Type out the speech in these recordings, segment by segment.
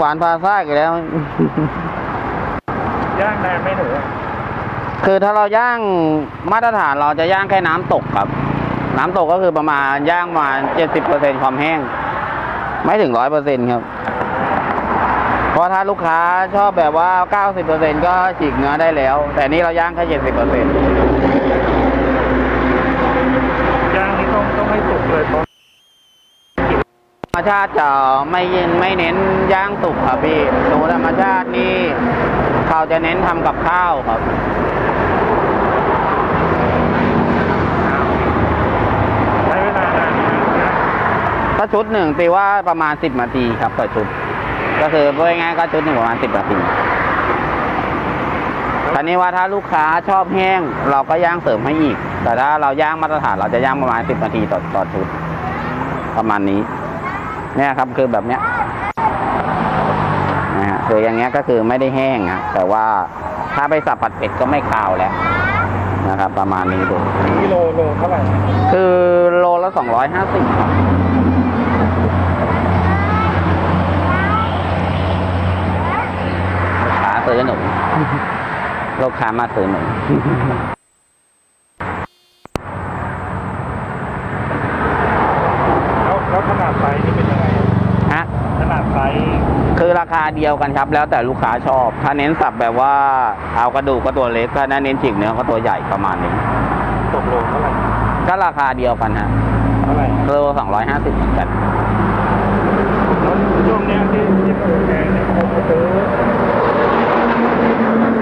หวานพาซ่าอีกแล้ว ย่างนานไหม่หนูอะคือถ้าเราย่างมาตรฐานเราจะย่างแค่น้ำตกครับ น้ำตกก็คือประมาณย่างประมาณเจ็ดสิบเปอร์เซ็นความแห้ง ไม่ถึงร้อยเปอร์เซ็นครับ เพราะถ้าลูกค้าชอบแบบว่าเก้าสิบเปอร์เซ็นก็ฉีกเนื้อได้แล้ว แต่นี่เราย่างแค่เจ็ดสิบเปอร์เซ็น ย่างนี่ต้องต้องให้สุกเลยเพราะ ธรรม ชาติจะไม่เย็นไม่เน้นย่างสุกครับพี่หนูธรรมชาตินี่เขาจะเน้นทำกับข้าวครับใช้เวลานานนะถ้าชุดหนึ่งตีว่าประมาณสิบนาทีครับต่อชุด ก็คือพูดง่ายๆก็ชุดหนึ่งประมาณสิบนาทีตอนนี้ว่าถ้าลูกค้าชอบแห้ง เราก็ย่างเสริมให้อีก แต่ถ้าเราย่างมาตรฐานเราจะย่างประมาณสิบนาทีต่อต่อชุด ประมาณนี้ เนี่ยครับคือแบบเนี้ยนะฮะคืออย่างเงี้ยก็คือไม่ได้แห้งอะแต่ว่าถ้าไปสับผัดเผ็ดก็ไม่คาวแล้วนะครับ ประมาณนี้ดูกิโลโลเท่าไหร่คือโลละสองร้อยห้าสิบครับลูกค้าซื้อหนูลูกค้ามาซื้อหนู แล้วแล้วขนาดไซส์นี่เป็นยังไง ฮะ ขนาดไซส์ คือราคาเดียวกันครับ แล้วแต่ลูกค้าชอบ ถ้าเน้นสับแบบว่าเอากระดูกก็ตัวเล็กถ้าเน้นฉีกเนื้อก็ตัวใหญ่ประมาณนี้ตกโลเท่าไหร่ก็ราคาเดียวกันฮะเท่าไหร่โลสองร้อยห้าสิบเหมือนกันแล้วช่วงเนี้ยที่ที่ปลูกแกเนี่ยคนมาซื้อ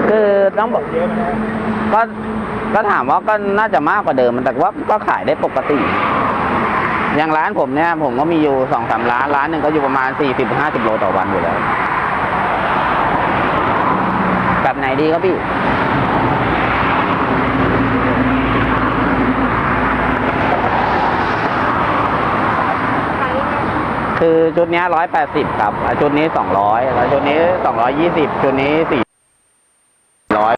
คือต้องบอกเยอะนะก็ก็ถามว่าก็น่าจะมากกว่าเดิม แต่ว่าก็ขายได้ปกติ อย่างร้านผมเนี่ยผมก็มีอยู่สองสามร้าน ร้านหนึ่งก็อยู่ประมาณสี่สิบห้าสิบโลต่อวันอยู่แล้วแบบ ไหนดีครับพี่คือชุดนี้ร้อยแปดสิบครับ ชุดนี้สองร้อยแล้วชุดนี้สองร้อยยี่สิบชุดนี้สี่ร้อย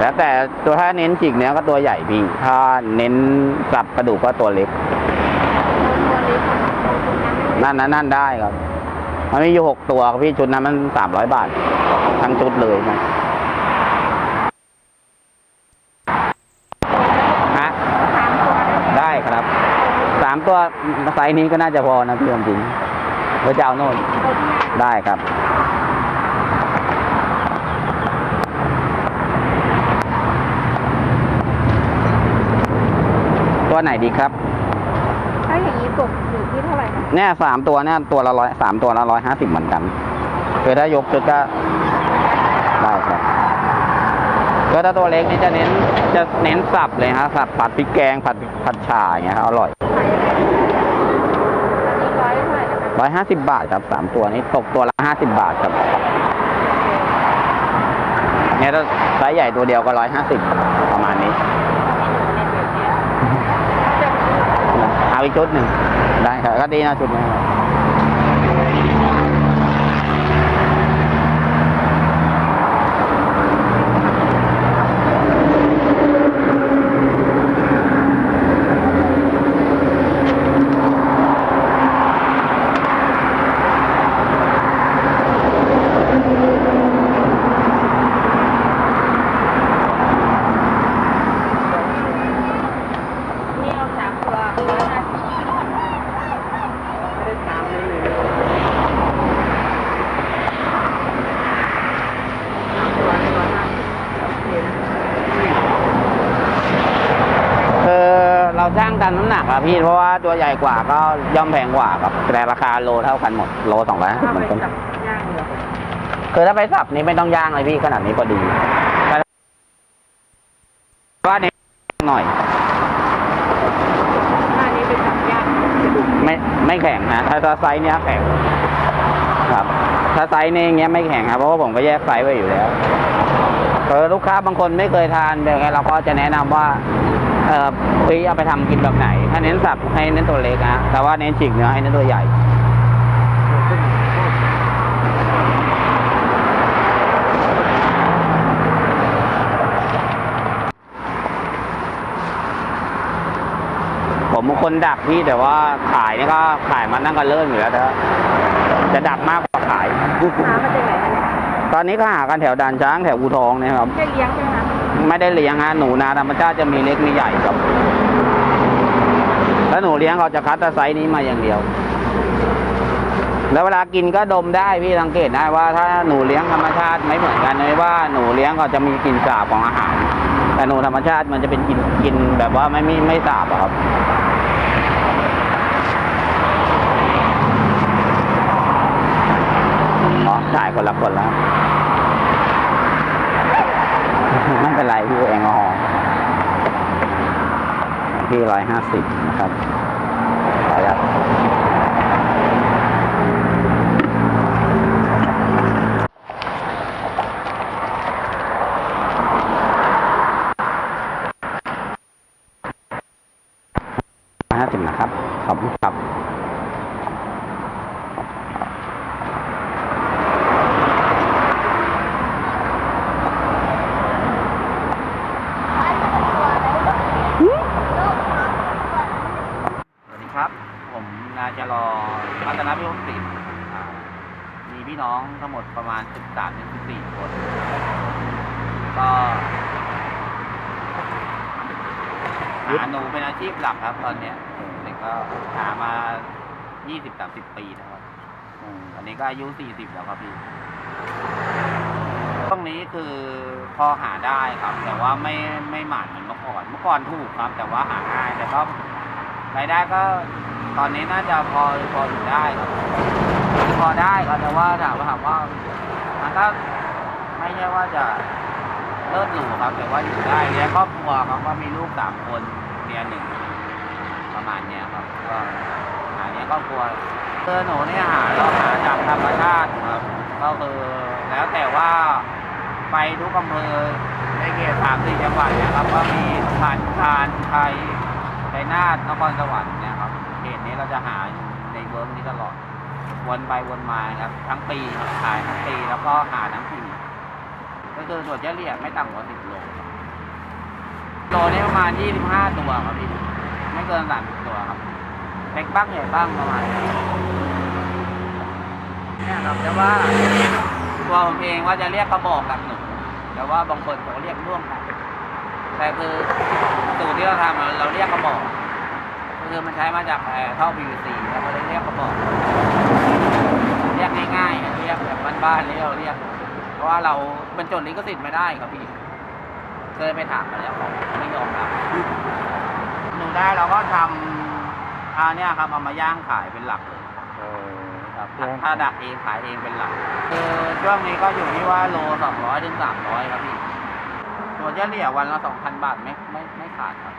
แล้วแต่ตัวถ้าเน้นฉีกเนื้อก็ตัวใหญ่พี่ ถ้าเน้นสับกระดูกก็ตัวเล็ก นั่นนั่นนั่นได้ครับ มันมีอยู่หกตัวครับพี่ชุดนั้นมันสามร้อยบาท ทั้งชุดเลยนะฮะได้ครับสามตัวไซส์นี้ก็น่าจะพอนะพี่ความจริงเดี๋ยวจะเอาโน่นได้ครับตัวไหนดีครับถ้าอย่างนี้ตกอยู่ที่ เนี่ยสามตัวเนี่ยตัวละร้อยสามตัวละร้อยห้าสิบเหมือนกันคือถ้ายกชุดก็ได้ครับก็ถ้าตัวเล็กนี่จะเน้นจะเน้นสับเลยฮะสับผัดพริกแกงผัดผัดฉ่าอย่างเงี้ยครับอร่อยนี่ร้อยเท่าร้อยห้าสิบบาทครับสามตัวนี้ตกตัวละห้าสิบบาทครับเนี่ยถ้าไซส์ใหญ่ตัวเดียวก็ร้อยห้าสิบประมาณนี้ เอาอีกชุดหนึ่ง ได้ครับก็ดีนะชุดนี้เอาสามตัวร้อยห้าสิบไม่ได้สามเลยเลยสามตัวนี่ร้อยห้าสิบโอเคนะ คือเราจ้างตาม น้ำหนักอะพี่เพราะว่าตัวใหญ่กว่าก็ย่อมแพงกว่าครับแต่ราคาโลเท่ากันหมดโลสองร้อยถ้าเหมืไปอนกันจับย่างเหรอคือถ้าไปสับนี้ไม่ต้องย่างเลยพี่ขนาดนี้พอดีว่าเน้นหน่อยถ้าอันนี้ไปจับย่างกระดูกไม่ไม่แข็งนะถ้าถ้าไซส์เนี้ยแข็งครับ ถ้าไซส์นี้อย่างเงี้ยไม่แข็งครับเพราะว่าผมก็แยกไซส์ไว้อยู่แล้วเออลูกค้าบางคนไม่เคยทานแบบไงเราก็จะแนะนำว่า เออพี่เอาไปทำกินแบบไหน ถ้าเน้นสับให้เน้นตัวเล็กนะแต่ว่าเน้นฉีกเนื้อให้เน้นตัวใหญ่ผมผมเป็นคนดักพี่แต่ว่าขายนี่ก็ขายมันนั่งกันเลิ่นอยู่แล้วแต่ว่าจะดักมากกว่าขายหามาจากไหนคะเนี่ยตอนนี้ก็หากันแถวด่านช้างแถวอูทองเนี่ยครับแค่เลี้ยงใช่ไหมคะ ไม่ได้เลี้ยงฮะหนูนาธรรมชาติจะมีเล็กมีใหญ่ครับแล้วหนูเลี้ยงเขาจะคัดแต่ไซส์นี้มาอย่างเดียว แล้วเวลากินก็ดมได้พี่สังเกตได้ว่าถ้าหนูเลี้ยงธรรมชาติไม่เหมือนกันเลยว่าหนูเลี้ยงเขาจะมีกลิ่นสาบของอาหาร แต่หนูธรรมชาติมันจะเป็นกลิ่นกลิ่นแบบว่าไม่ไม่ไม่สาบครับอ๋อถ่ายคนละคนแล้ว ไม่เป็นไรพี่แอลกอฮอล์พี่ร้อยห้าสิบนะครับขออนุญาตห้าสิบนะครับ ขอบคุณครับ สวัสดีครับ ผมนายจรอรัตนพิมพ์ศิลป์อ่ามีพี่น้องทั้งหมดประมาณ 13ถึง14 คน ก็ หาหนูเป็นอาชีพหลักครับ ตอนเนี้ยเด็กก็หามา 20-30 ปีนะครับอืมอันนี้ก็อายุ 40 แล้วครับพี่ช่วงนี้คือพอหาได้ครับ แต่ว่าไม่ไม่หมานเหมือนเมื่อก่อน เมื่อก่อนถูกครับ แต่ว่าหาง่ายแต่ก็รายได้ก็ตอนนี้น่าจะพอพออยู่ได้ครับพอได้ครับแต่ว่าถามว่าถามว่ามันก็ไม่ใช่ว่าจะเลิศหรูครับ แต่ว่าอยู่ได้เลี้ยงครอบครัวครับก็มีลูกสามคน เมียหนึ่งประมาณเนี้ยครับก็หาเลี้ยงครอบครัวเจอหนูเนี่ยหาเราหาจากธรรมชาติครับ ก็คือแล้วแต่ว่าไปทุกอำเภอในเขตสามสี่จังหวัดเนี่ยครับก็มีสุพรรณทานไทยชัยนาทนครสวรรค์เนี่ยครับเขตนี้เราจะหาในเวิร์กนี้ตลอดวนไปวนมาครับทั้งปีครับขายทั้งปีแล้วก็หาทั้งปีก็คือส่วนเฉลี่ยไม่ต่ำกว่าสิบโล โลนี้ประมาณยี่สิบห้าตัวครับพี่ ไม่เกินสามสิบตัวครับเล็กบ้างใหญ่บ้างประมาณนี้เนี่ยครับแต่ว่าตัวผมเองว่าจะเรียกกระบอกกับหนูแต่ว่าบางคนเขาเรียกร่วมกันแต่คือสูตรที่เราทำเราเรียกกระบอกก็คือมันใช้มาจากเอ่อท่อ PVC เราก็เลยเรียกกระบอกเรียกง่ายๆเรียกแบบบ้านๆเรียกเราเรียก เพราะว่าเราเป็นจดลิขสิทธิ์ไม่ได้ครับพี่ เคยไปถามมาแล้วเขาไม่ยอมรับหนูได้เราก็ทำเอาเนี่ยครับเอามาย่างขายเป็นหลักเลยเออครับย่างถ้าดักเองขายเองเป็นหลักคือช่วงนี้ก็อยู่ที่ว่าโลสองร้อยถึงสามร้อยครับพี่ตัวเฉลี่ยวันละสองพันบาทไม่ไม่ไม่ขาดครับ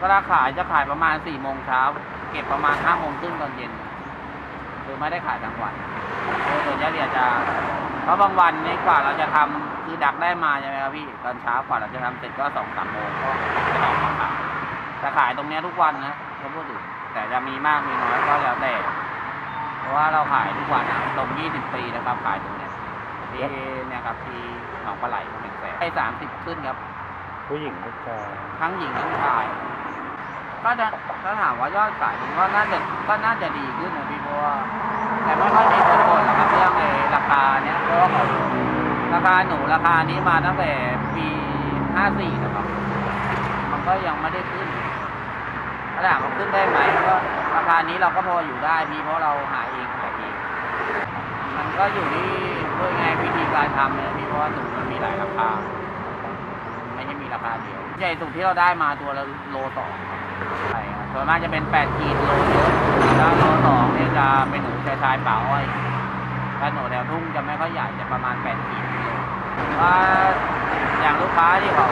ก็ราขายจะขายประมาณสี่โมงเช้าเก็บประมาณห้าโมงครึ่งตอนเย็น คือไม่ได้ขายทั้งวันคือตัวเฉลี่ยจะ เพราะบางวันนี้กว่าเราจะทำคือดักได้มาใช่ไหมครับพี่ตอนเช้ากว่าเราจะทำเสร็จก็สองสามโมงก็จะออกมาขายแต่ขายตรงเนี้ยทุกวันนะเขาพูดถึงแต่จะมีมากมีน้อยก็แล้วแต่เพราะว่าเราขายทุกวันนะตรงยี่สิบปีนะครับขายตรงเนี้ยที่เนี่ยครับที่หนองปลาไหลหนึ่งแสนให้สามสิบขึ้นครับ ผู้หญิงผู้ชายทั้งหญิงทั้งชาย ก็จะถ้าถามว่ายอดขายผมว่าน่าจะก็น่าจะดีขึ้นนะพี่เพราะว่าแต่ไม่ค่อยมีคนบ่นหรอกครับเรื่องไอ้ราคาเนี้ยเพราะว่าราคาหนูราคานี้มาตั้งแต่ปีห้าสี่นะครับ มันก็ยังไม่ได้ขึ้นถ้าถามว่าขึ้นได้ไหมก็ราคานี้เราก็พออยู่ได้พี่เพราะเราหาเองขายเองมันก็อยู่ที่ด้วยไงวิธีการทำเนี่ยพี่เพราะว่าหนูมันมีหลายราคาไม่ใช่มีราคาเดียวใหญ่สุดที่เราได้มาตัวละโลสองครับ ใช่ครับส่วนมากจะเป็นแปดขีดโลเยอะแล้วโลสองเนี่ยจะเป็นหนูชายชายป่าอ้อยถ้าหนูแถวทุ่งจะไม่ค่อยใหญ่จะประมาณแปดขีดว่าอย่างลูกค้าที่เขา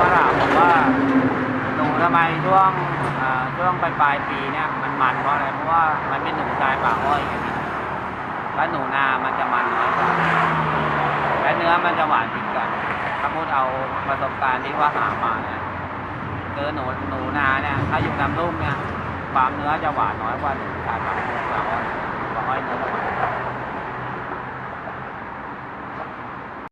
มาถามผมว่าหนูทำไมช่วงอ่าช่วงปลายปลายปีเนี่ยมันมันเพราะอะไรเพราะว่ามันเป็นหนูชายป่าอ้อยไงพี่แล้วหนูนามันจะมันน้อยกว่าและเนื้อมันจะหวานติดกันถ้าพูดเอาประสบการณ์ที่ว่าหามาเนี่ย คือหนูหนูนาเนี่ยถ้าอยู่ตามรุ่มเนี่ยความเนื้อจะหวานน้อยกว่าหนูนาบางอ้อยเนื้อ